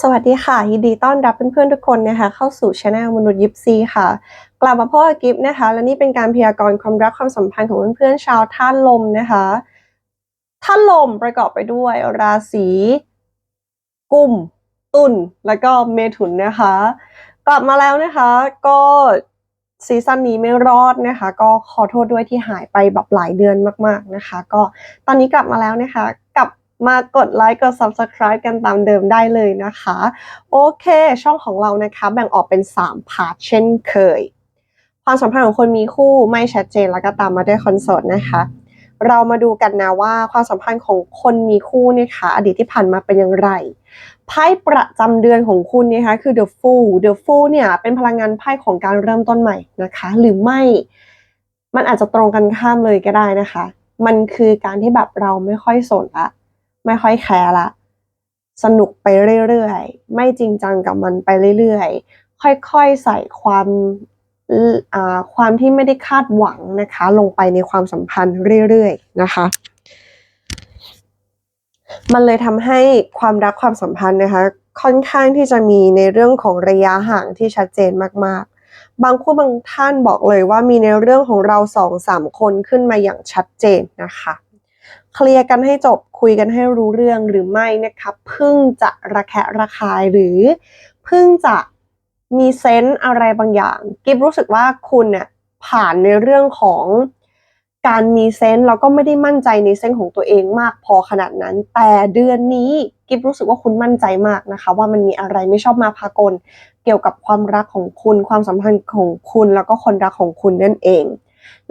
สวัสดีค่ะ ยินดีต้อนรับเพื่อนๆทุกคนนะคะเข้าสู่ช anel มนุษย์ยิปซีค่ะ กลับมาพบกับกิฟนะคะ และนี่เป็นการพยากรณ์ความรักความสัมพันธ์ของเพื่อนๆชาวท่านลมนะคะท่านลมประกอบไปด้วย ราศีกุมตุลแล้วก็เมถุนนะคะ กลับมาแล้วนะคะ ก็ซีซั่นนี้ไม่รอดนะคะ ก็ขอโทษด้วยที่หายไปแบบหลายเดือนมาก ๆนะคะ ก็ตอนนี้กลับมาแล้วนะคะ กับ มากดไลค์กด subscribe กันตามเดิมได้เลยนะคะ โอเค ช่องของเรานะคะแบ่งออกเป็น 3 พาร์ทเช่นเคย ความสัมพันธ์ของคนมีคู่ไม่ชัดเจนแล้วก็ตามมาด้วยคอนโซลนะคะ เรามาดูกันนะว่าความสัมพันธ์ของคนมีคู่เนี่ยค่ะอดีตที่ผ่านมาเป็นอย่างไรไพ่ประจำเดือนของคุณนะคะคือ The Fool The Fool เนี่ยเป็นพลังงานไพ่ของการเริ่มต้นใหม่นะคะ หรือไม่มันอาจจะตรงกันข้ามเลยก็ได้นะคะ มันคือการที่แบบเราไม่ค่อยสนละ ไม่ค่อยแคร์ละ สนุกไปเรื่อยๆ ไม่จริงจังกับมันไปเรื่อยๆ ค่อยๆ ใส่ความความที่ไม่ได้คาดหวังนะคะ ลงไปในความสัมพันธ์เรื่อยๆ นะคะ มันเลยทำให้ความรักความสัมพันธ์นะคะ ค่อนข้างที่จะมีในเรื่องของระยะห่างที่ชัดเจนมากๆ บางคู่บางท่านบอกเลยว่ามีในเรื่องของเราสองสามคนขึ้นมาอย่างชัดเจนนะคะ เคลียร์กันให้จบคุยกันให้รู้เรื่องหรือไม่นะคะเพิ่งจะระแคะระคายหรือเพิ่งจะมีเซนต์อะไรบางอย่าง กิฟรู้สึกว่าคุณเนี่ยผ่านในเรื่องของการมีเซนต์แล้วก็ไม่ได้มั่นใจในเซนต์ของตัวเองมากพอขนาดนั้น แต่เดือนนี้กิฟรู้สึกว่าคุณมั่นใจมากนะคะ ว่ามันมีอะไรไม่ชอบมาพากล เกี่ยวกับความรักของคุณ ความสัมพันธ์ของคุณแล้วก็คนรักของคุณนั่นเอง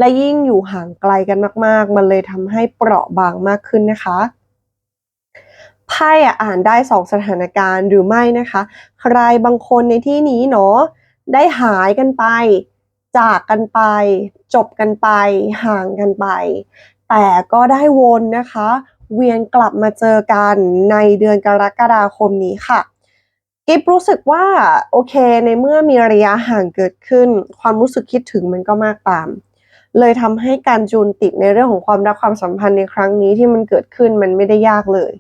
และยิ่งอยู่ห่างไกลกันมาก ๆ มันเลยทำให้เปราะบางมากขึ้นนะคะไพ่อ่านได้สองสถานการณ์หรือไม่นะคะ ใครบางคนในที่นี้เนาะได้หายกันไป จากกันไป จบกันไป ห่างกันไป แต่ก็ได้วนนะคะ เวียนกลับมาเจอกันในเดือนกรกฎาคมนี้ค่ะ กิฟรู้สึกว่าโอเคในเมื่อมีระยะห่างเกิดขึ้น ความรู้สึกคิดถึงมันก็มากตาม เลยทำให้การจูนติดในเรื่องของความรักความสัมพันธ์ในครั้งนี้ที่มันเกิดขึ้นมันไม่ได้ยากเลย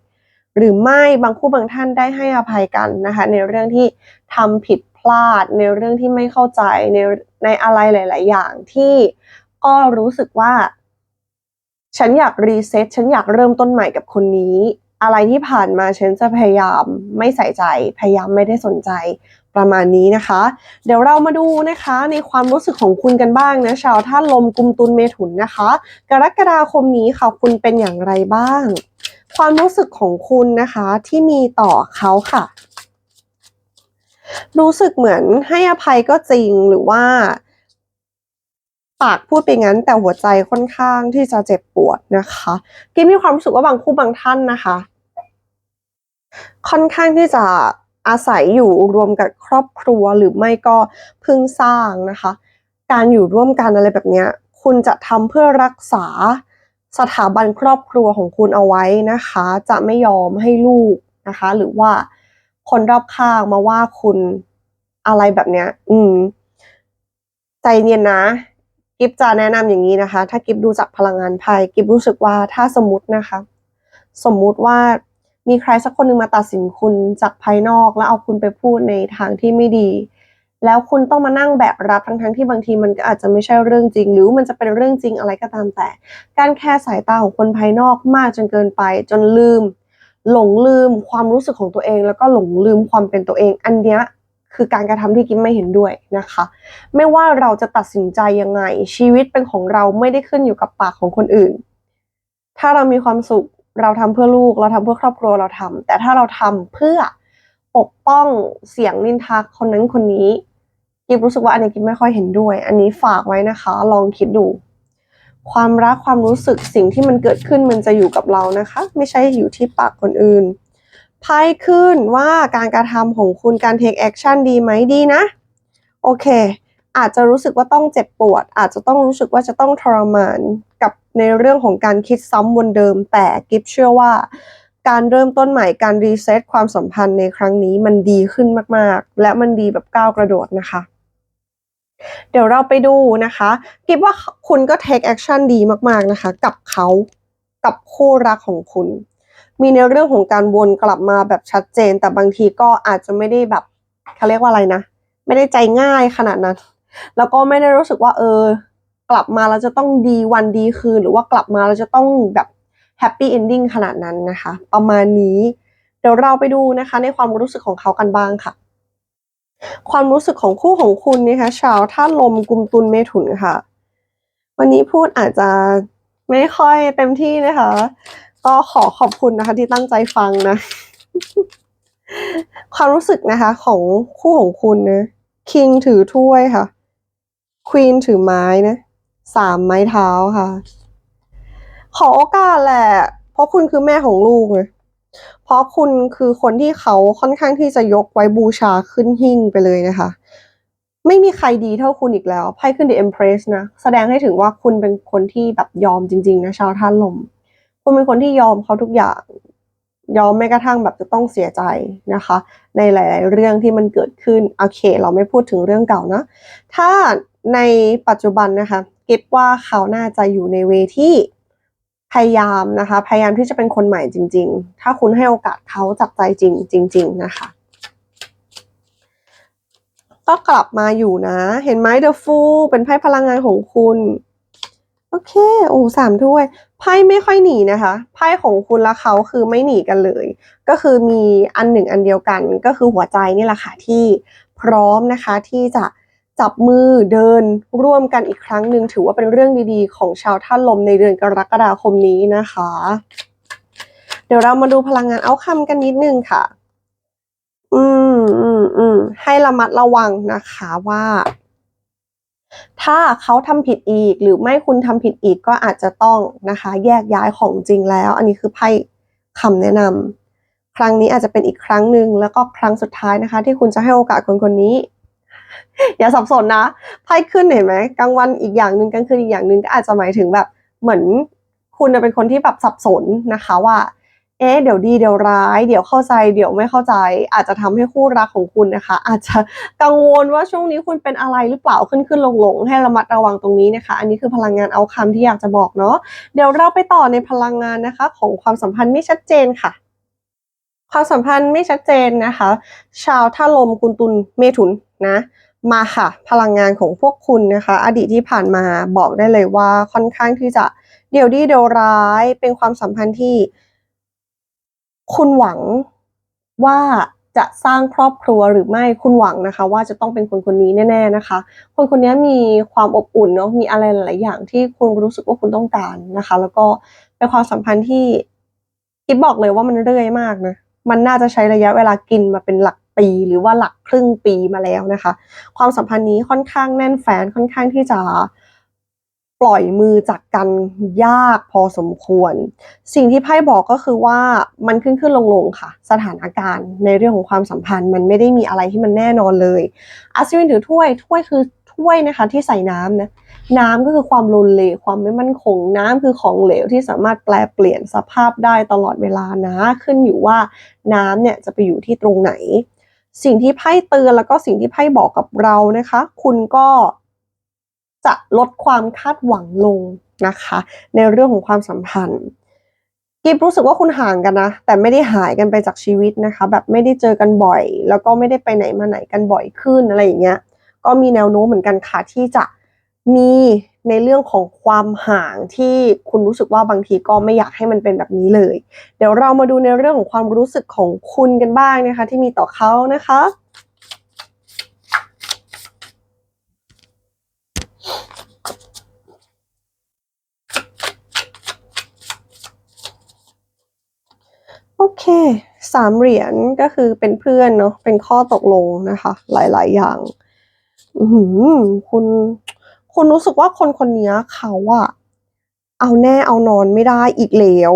หรือไม่บางคู่บางท่านได้ให้อภัยกันนะคะ ในเรื่องที่ทำผิดพลาด ในเรื่องที่ไม่เข้าใจในในอะไรหลาย ๆ อย่างที่ก็รู้สึกว่า ฉันอยากรีเซ็ตฉันอยากเริ่มต้นใหม่กับคนนี้ อะไรที่ผ่านมาฉันจะพยายามไม่ใส่ใจ พยายามไม่ได้สนใจประมาณนี้นะคะ เดี๋ยวเรามาดูนะคะในความรู้สึกของคุณกันบ้างนะชาวท่านลมกุมตุลเมถุนนะคะ กรกฎาคมนี้ค่ะคุณเป็นอย่างไรบ้าง ความรู้สึกของคุณนะคะที่มีต่อเขาค่ะ รู้สึกเหมือนให้อภัยก็จริงหรือว่า ปากพูดไปงั้น แต่หัวใจค่อนข้างที่จะเจ็บปวดนะคะกิมมีความรู้สึกว่าบางคู่บางท่านนะคะ ค่อนข้างที่จะอาศัยอยู่รวมกับครอบครัวหรือไม่ก็เพิ่งสร้างนะคะ การอยู่ร่วมกันอะไรแบบนี้คุณจะทำเพื่อรักษาสถาบันครอบครัวของคุณเอาไว้นะคะ จะไม่ยอมให้ลูกนะคะ หรือว่าคนรอบข้างมาว่าคุณอะไรแบบเนี้ย อืม ใจเย็นนะ กิฟจะแนะนำอย่างนี้นะคะ ถ้ากิฟดูจากพลังงานไพ่กิฟรู้สึกว่าถ้าสมมตินะคะ สมมุติว่า มีใครสักคนหนึ่งมาตัดสินคุณจากภายนอก แล้วเอาคุณไปพูดในทางที่ไม่ดี แล้วคุณต้องมานั่งแบกรับทั้งๆทที่บางทีมันก็อาจจะไม่ใช่เรื่องจริง หรือมันจะเป็นเรื่องจริงอะไรก็ตามแต่ การแค่สายตาของคนภายนอกมากจนเกินไป จนลืม หลงลืมความรู้สึกของตัวเอง แล้วก็หลงลืมความเป็นตัวเอง อันเนี้ยคือการกระทำที่กิ๊มไม่เห็นด้วยนะคะ ไม่ว่าเราจะตัดสินใจยังไงชีวิตเป็นของเราไม่ได้ขึ้นอยู่กับปากของคนอื่น ถ้าเรามีความสุข เราทำเพื่อลูกเราทำเพื่อครอบครัวเราทำแต่ถ้าเราทำเพื่อปกป้องเสียงนินทาคนนั้นคนนี้กิฟรู้สึกว่าอันนี้กิฟไม่ค่อยเห็นด้วย อันนี้ฝากไว้นะคะ ลองคิดดู ความรักความรู้สึกสิ่งที่มันเกิดขึ้นมันจะอยู่กับเรานะคะ ไม่ใช่อยู่ที่ปากคนอื่นไพ่ขึ้นว่าการกระทำของคุณการเทคแอคชั่นดีไหมดีนะ โอเค อาจจะรู้สึกว่าต้องเจ็บปวด อาจจะต้องรู้สึกว่าจะต้องทรมานกับ ในเรื่องของการคิดซ้ำวนเดิม แต่กิฟเชื่อว่า การเริ่มต้นใหม่การรีเซ็ตความสัมพันธ์ในครั้งนี้มันดีขึ้นมากๆ และมันดีแบบก้าวกระโดดนะคะเดี๋ยวเราไปดูนะคะกิฟว่าคุณก็ take action ดีมากๆนะคะ กับเขากับคู่รักของคุณ มีในเรื่องของการวนกลับมาแบบชัดเจน แต่บางทีก็อาจจะไม่ได้แบบเขาเรียกว่าอะไรนะ ไม่ได้ใจง่ายขนาดนั้น แล้วก็ไม่ได้รู้สึกว่าเออ กลับมาแล้วจะต้องดีวันดีคืน หรือว่ากลับมาแล้วจะต้องแบบแฮปปี้เอนดิ้งขนาดนั้นนะคะ ประมาณนี้ เดี๋ยวเราไปดูนะคะ ในความรู้สึกของเขากันบ้างค่ะ ความรู้สึกของคู่ของคุณนะคะชาวท่าลมกุมตุลเมถุนค่ะ วันนี้พูดอาจจะไม่ค่อยเต็มที่นะคะ ก็ขอขอบคุณนะคะ ที่ตั้งใจฟังนะ ความรู้สึกนะคะ ของคู่ของคุณนะคิงถือถ้วยค่ะควีนถือไม้นะ สามไม้เท้าค่ะ ขอโอกาสแหละ เพราะคุณคือแม่ของลูกเลยเพราะคุณคือคนที่เขาค่อนข้างที่จะยกไว้บูชาขึ้นหิ้งไปเลยนะคะ ไม่มีใครดีเท่าคุณอีกแล้วไพ่ขึ้น The Empress นะ แสดงให้ถึงว่าคุณเป็นคนที่แบบยอมจริง ๆ นะชาวท่านลม คุณเป็นคนที่ยอมเขาทุกอย่าง ยอมแม้กระทั่งแบบจะต้องเสียใจนะคะ ในหลาย ๆ เรื่องที่มันเกิดขึ้น โอเค เราไม่พูดถึงเรื่องเก่านะ ถ้าในปัจจุบันนะคะ กิฟว่าเขาน่าจะอยู่ในเวที่พยายามนะคะ พยายามที่จะเป็นคนใหม่จริง ๆ ถ้าคุณให้โอกาสเขาจากใจจริงจริง ๆ นะคะก็กลับมาอยู่นะ เห็นไหม The Fool เป็นไพ่พลังงานของคุณ โอเค โอ้สามถ้วย ไพ่ไม่ค่อยหนีนะคะ ไพ่ของคุณและเขาคือไม่หนีกันเลย ก็คือมีอันหนึ่งอันเดียวกัน ก็คือหัวใจนี่แหละค่ะที่พร้อมนะคะที่จะ จับมือเดินร่วมกันอีกครั้งหนึ่งถือว่าเป็นเรื่องดีๆ ของชาวท่านลมในเดือนกรกฎาคมนี้นะคะ เดี๋ยวเรามาดูพลังงานเอาคำกันนิดนึงค่ะ อืมอืมอืมให้ระมัดระวังนะคะว่า ถ้าเขาทำผิดอีก หรือไม่คุณทำผิดอีกก็อาจจะต้องนะคะ แยกย้ายของจริงแล้ว อันนี้คือไพ่คำแนะนำครั้งนี้อาจจะเป็นอีกครั้งหนึ่งแล้วก็ครั้งสุดท้ายนะคะ ที่คุณจะให้โอกาสคนคนนี้ อย่าสับสนนะไพ่ขึ้นเห็นไหมกลางวันอีกอย่างหนึ่งกลางคืนอีกอย่างหนึ่งก็อาจจะหมายถึงแบบเหมือนคุณจะเป็นคนที่แบบสับสนนะคะว่า เอ๊ะเดี๋ยวดีเดี๋ยวร้าย เดี๋ยวเข้าใจ เดี๋ยวไม่เข้าใจ อาจจะทำให้คู่รักของคุณนะคะ อาจจะกังวลว่าช่วงนี้คุณเป็นอะไรหรือเปล่าขึ้นขึ้นลงลงให้ระมัดระวังตรงนี้นะคะ อันนี้คือพลังงานเอาคำที่อยากจะบอกเนาะเดี๋ยวเราไปต่อในพลังงานนะคะ ของความสัมพันธ์ไม่ชัดเจนค่ะความสัมพันธ์ไม่ชัดเจนนะคะ ชาวท่าลมกุลตุลเมถุน นะมาค่ะ พลังงานของพวกคุณนะคะ อดีตที่ผ่านมาบอกได้เลยว่าค่อนข้างที่จะเดี๋ยวดีเดียวร้ายเป็นความสัมพันธ์ที่ คุณหวังว่าจะสร้างครอบครัวหรือไม่คุณหวังนะคะ ว่าจะต้องเป็นคนคนนี้แน่ ๆนะคะ คนคนนี้มีความอบอุ่นเนาะมีอะไรหลาย ๆ อย่างที่คุณรู้สึกว่าคุณต้องการนะคะ แล้วก็เป็นความสัมพันธ์ที่กิ๊บบอกเลยว่ามันเรื่อยมากนะมันน่าจะใช้ระยะเวลากินมาเป็นหลัก ปีหรือว่าหลักครึ่งปีมาแล้วนะคะ ความสัมพันธ์นี้ค่อนข้างแน่นแฟนค่อนข้างที่จะปล่อยมือจากกันยากพอสมควร สิ่งที่ไพ่บอกก็คือว่ามันขึ้นขึ้นลงลงค่ะ สถานการณ์ในเรื่องของความสัมพันธ์ มันไม่ได้มีอะไรที่มันแน่นอนเลยอาซิวินถือถ้วยถ้วยคือถ้วยนะคะที่ใส่น้ำนะน้ำก็คือความโลนเลความไม่มั่นคง น้ำคือของเหลวที่สามารถแปลเปลี่ยนสภาพได้ตลอดเวลานะ ขึ้นอยู่ว่าน้ำเนี่ยจะไปอยู่ที่ตรงไหน สิ่งที่ไพ่เตือนแล้วก็สิ่งที่ไพ่บอกกับเรานะคะ คุณก็จะลดความคาดหวังลงนะคะ ในเรื่องของความสัมพันธ์กิฟรู้สึกว่าคุณห่างกันนะ แต่ไม่ได้หายกันไปจากชีวิตนะคะ แบบไม่ได้เจอกันบ่อย แล้วก็ไม่ได้ไปไหนมาไหนกันบ่อยขึ้นอะไรอย่างเงี้ย ก็มีแนวโน้มเหมือนกันค่ะที่จะ มีในเรื่องของความห่างที่คุณรู้สึกว่าบางทีก็ไม่อยากให้มันเป็นแบบนี้เลย เดี๋ยวเรามาดูในเรื่องของความรู้สึกของคุณกันบ้างนะคะ ที่มีต่อเขานะคะโอเคสามเหรียญก็คือเป็นเพื่อนเนาะเป็นข้อตกลงนะคะ หลาย ๆ อย่าง อืคุณ คุณรู้สึกว่าคนคนนี้เขาอะเอาแน่เอานอนไม่ได้อีกแล้ว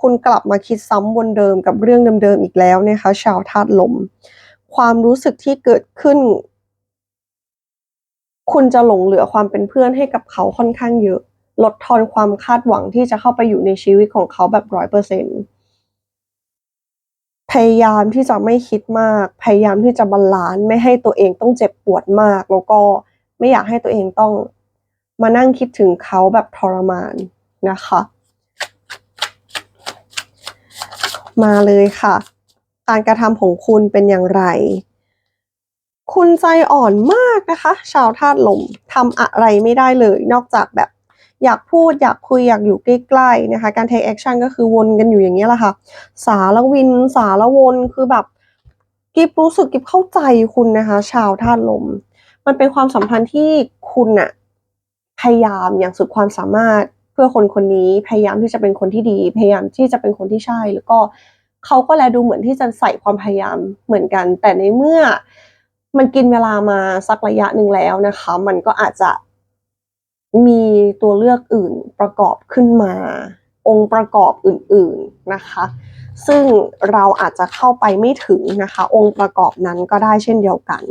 คุณกลับมาคิดซ้ำวนเดิมกับเรื่องเดิมๆอีกแล้วนะคะ ชาวธาตุลม ความรู้สึกที่เกิดขึ้น คุณจะหลงเหลือความเป็นเพื่อนให้กับเขาค่อนข้างเยอะ ลดทอนความคาดหวังที่จะเข้าไปอยู่ในชีวิตของเขาแบบร้อยเปอร์เซ็นต์พยายามที่จะไม่คิดมาก พยายามที่จะบาลานซ์ไม่ให้ตัวเองต้องเจ็บปวดมาก แล้วก็ ไม่อยากให้ตัวเองต้องมานั่งคิดถึงเขาแบบทรมานนะคะ มาเลยค่ะ การกระทำของคุณเป็นอย่างไร คุณใจอ่อนมากนะคะ ชาวธาตุลมทำอะไรไม่ได้เลย นอกจากแบบอยากพูดอยากคุยอยากอยู่ใกล้ๆนะคะ การ take action ก็คือวนกันอยู่อย่างนี้แหละค่ะ สารวิน สารวนคือแบบกิฟรู้สึกกิฟเข้าใจคุณนะคะ ชาวธาตุลม มันเป็นความสัมพันธ์ที่คุณน่ะพยายามอย่างสุดความสามารถเพื่อคนคนนี้พยายามที่จะเป็นคนที่ดี พยายามที่จะเป็นคนที่ใช่ แล้วก็เขาก็แลดูเหมือนที่จะใส่ความพยายามเหมือนกัน แต่ในเมื่อมันกินเวลามาสักระยะหนึ่งแล้วนะคะ มันก็อาจจะมีตัวเลือกอื่นประกอบขึ้นมา องค์ประกอบอื่น ๆนะคะ ซึ่งเราอาจจะเข้าไปไม่ถึงนะคะ องค์ประกอบนั้นก็ได้เช่นเดียวกัน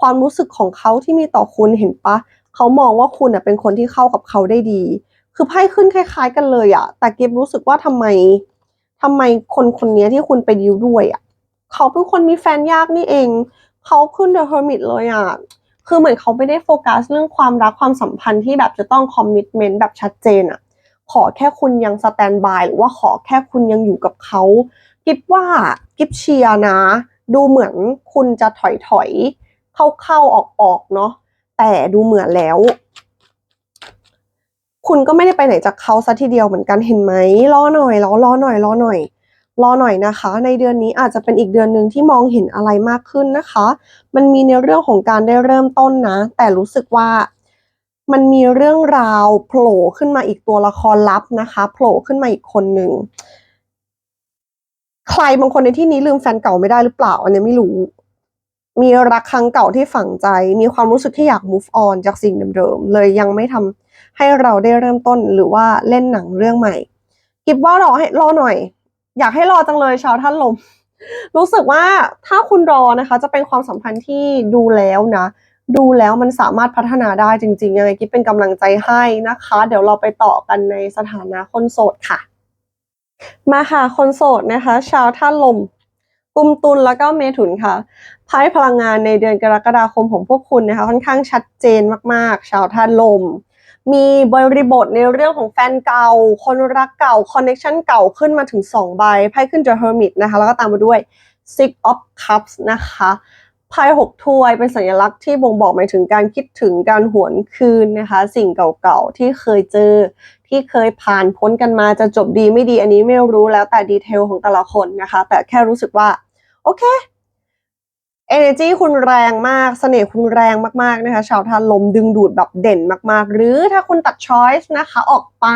ความรู้สึกของเขาที่มีต่อคุณเห็นปะเขามองว่าคุณเป็นคนที่เข้ากับเขาได้ดี คือไพ่ขึ้นคล้าย ๆ กันเลยอะแต่เก็บรู้สึกว่าทำไมทำไมคนคนนี้ที่คุณไปดิวด้วยอะเขาเป็นคนมีแฟนยากนี่เอง เขาขึ้นเดอะเฮอร์มิตเลยอะคือเหมือนเขาไม่ได้โฟกัสเรื่องความรักความสัมพันธ์ที่แบบจะต้องคอมมิชเมนต์แบบชัดเจนอะขอแค่คุณยังสแตนบายหรือว่าขอแค่คุณยังอยู่กับเขากิฟว่ากิฟเชียร์นะ ดูเหมือนคุณจะถอยถอย เข้าเข้าออกออกๆเนาะแต่ดูเหมือนแล้ว คุณก็ไม่ได้ไปไหนจากเขาซะทีเดียวเหมือนกันเห็นไหมรอหน่อยรอรอหน่อยรอหน่อยรอหน่อยนะคะ ในเดือนนี้อาจจะเป็นอีกเดือนหนึ่งที่มองเห็นอะไรมากขึ้นนะคะ มันมีในเรื่องของการได้เริ่มต้นนะ แต่รู้สึกว่ามันมีเรื่องราวโผล่ขึ้นมาอีกตัวละครลับนะคะโผล่ขึ้นมาอีกคนหนึ่งใครบางคนในที่นี้ลืมแฟนเก่าไม่ได้หรือเปล่า อันนี้ไม่รู้ มีรักครั้งเก่าที่ฝังใจ มีความรู้สึกที่อยาก move on จากสิ่งเดิมๆเลยยังไม่ทำให้เราได้เริ่มต้นหรือว่าเล่นหนังเรื่องใหม่กิบว่ารอให้รอหน่อย อยากให้รอจังเลยชาวท่านลม รู้สึกว่าถ้าคุณรอนะคะ จะเป็นความสัมพันธ์ที่ดูแล้วนะ ดูแล้วมันสามารถพัฒนาได้จริงๆยังไงกิ๊บเป็นกำลังใจให้นะคะ เดี๋ยวเราไปต่อกันในสถานะคนโสดค่ะ มาค่ะคนโสดนะคะ ชาวท่านลม กุมตุลแล้วก็เมถุนค่ะไพ่พลังงานในเดือนกรกฎาคมของพวกคุณนะคะค่อนข้างชัดเจนมากๆ ชาวท่านลม มีบริบทในเรื่องของแฟนเก่า คนรักเก่าคอนเน็ชันเก่าขึ้นมาถึง 2 ใบไพ่ขึ้นเจอเฮอร์มิตนะคะแล้วก็ตามมาด้วย Six of Cups นะคะ ไพ่หกถ้วยเป็นสัญลักษณ์ที่บ่งบอกหมายถึงการคิดถึงการหวนคืนนะคะ สิ่งเก่าๆที่เคยเจอ ที่เคยผ่านพ้นกันมาจะจบดีไม่ดีอันนี้ไม่รู้แล้วแต่ดีเทลของแต่ละคนนะคะ แต่แค่รู้สึกว่า โอเค energy คุณแรงมากเสน่ห์คุณแรงมากๆนะคะ ชาวทานลมดึงดูดแบบเด่นมากๆ หรือถ้าคุณตัด choice นะคะออกไป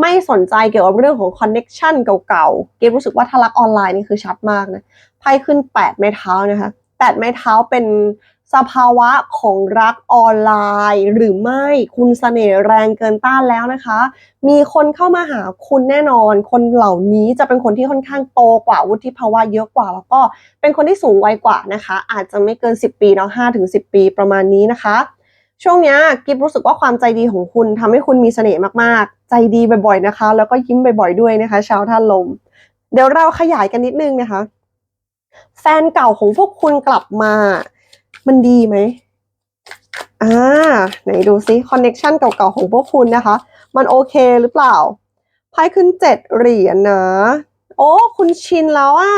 ไม่สนใจเกี่ยวกับเรื่องของ connection เก่าๆ เกมรู้สึกว่าถ้ารักออนไลน์นี่คือชัดมากนะไพ่ขึ้น 8 ไม้เท้านะคะ 8ไม้เท้าเป็นสภาวะของรักออนไลน์ หรือไม่คุณเสน่ห์แรงเกินต้านแล้วนะคะ มีคนเข้ามาหาคุณแน่นอน คนเหล่านี้จะเป็นคนที่ค่อนข้างโตกว่าวุฒิภาวะเยอะกว่า แล้วก็เป็นคนที่สูงวัยกว่านะคะ อาจจะไม่เกิน 10 ปีเนาะ5ถึง10ปีประมาณนี้นะคะ ช่วงนี้กิฟรู้สึกว่าความใจดีของคุณทำให้คุณมีเสน่ห์มากๆ ใจดีบ่อยๆนะคะ แล้วก็ยิ้มบ่อยๆด้วยนะคะ ชาวท่านลม เดี๋ยวเราขยายกันนิดนึงนะคะ แฟนเก่าของพวกคุณกลับมา มันดีไหมอ่าไหนดูซิคอนเน็ชันเก่าๆของพวกคุณนะคะ มันโอเคหรือเปล่าไพ่ขึ้นเจ็ดเหรียญนะ โอ้คุณชินแล้วอะ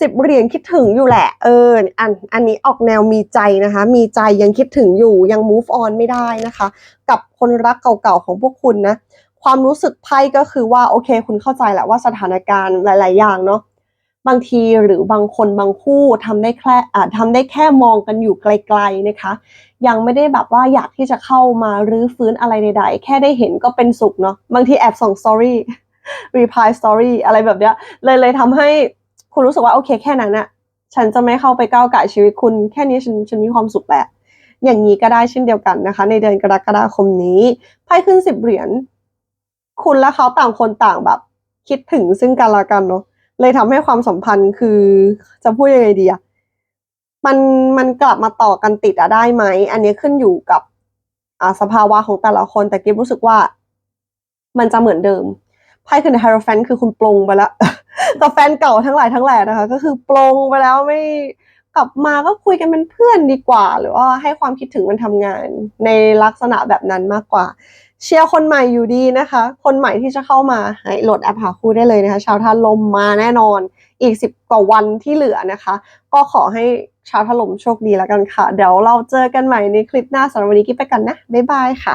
สิบเหรียญคิดถึงอยู่แหละ เอออันอันนี้ออกแนวมีใจนะคะ มีใจยังคิดถึงอยู่ยัง move on ไม่ได้นะคะ กับคนรักเก่าๆของพวกคุณนะ ความรู้สึกไพ่ก็คือว่าโอเค คุณเข้าใจแหละว่าสถานการณ์หลาย ๆ อย่างเนาะ บางทีหรือบางคนบางคู่ทำได้แค่อ่าทำได้แค่มองกันอยู่ไกลๆนะคะ ยังไม่ได้แบบว่าอยากที่จะเข้ามารื้อฟื้นอะไรใดๆ แค่ได้เห็นก็เป็นสุขเนาะบางทีแอบส่งสตอรี่รีพายสตอรี่อะไรแบบเนี้ยเลยเลยทำให้คุณรู้สึกว่าโอเคแค่นั้นนะฉันจะไม่เข้าไปก้าวไก่ชีวิตคุณ แค่นี้ฉันฉันมีความสุขแหละอย่างนี้ก็ได้เช่นเดียวกันนะคะ ในเดือนกรกฎาคมนี้ไพ่ขึ้นสิบเหรียญคุณและเขาต่างคนต่างแบบ คิดถึงซึ่งกันและกันเนาะ เลยทำให้ความสัมพันธ์คือจะพูดยังไงดีอะมันมันกลับมาต่อกันติดอะได้ไหม อันนี้ขึ้นอยู่กับอ่าสภาวะของแต่ละคน แต่กิฟรู้สึกว่า มันจะเหมือนเดิมไพ่คือใน Hierophant คือคุณปลงไปแล้วกับแฟนเก่าทั้งหลายทั้งแหล่นะคะ ก็คือปลงไปแล้วไม่กลับมาก็คุยกันเป็นเพื่อนดีกว่า หรือว่าให้ความคิดถึงมันทำงาน ในลักษณะแบบนั้นมากกว่า เชียร์คนใหม่อยู่ดีนะคะ คนใหม่ที่จะเข้ามาให้โหลดแอปหาคู่ได้เลยนะคะ ชาวท่าลมมาแน่นอนอีกสิบกว่าวันที่เหลือนะคะ ก็ขอให้ชาวท่าลมโชคดีแล้วกันค่ะ เดี๋ยวเราเจอกันใหม่ในคลิปหน้าสำหรับวันนี้กิ๊บไปกันนะ บ๊ายบายค่ะ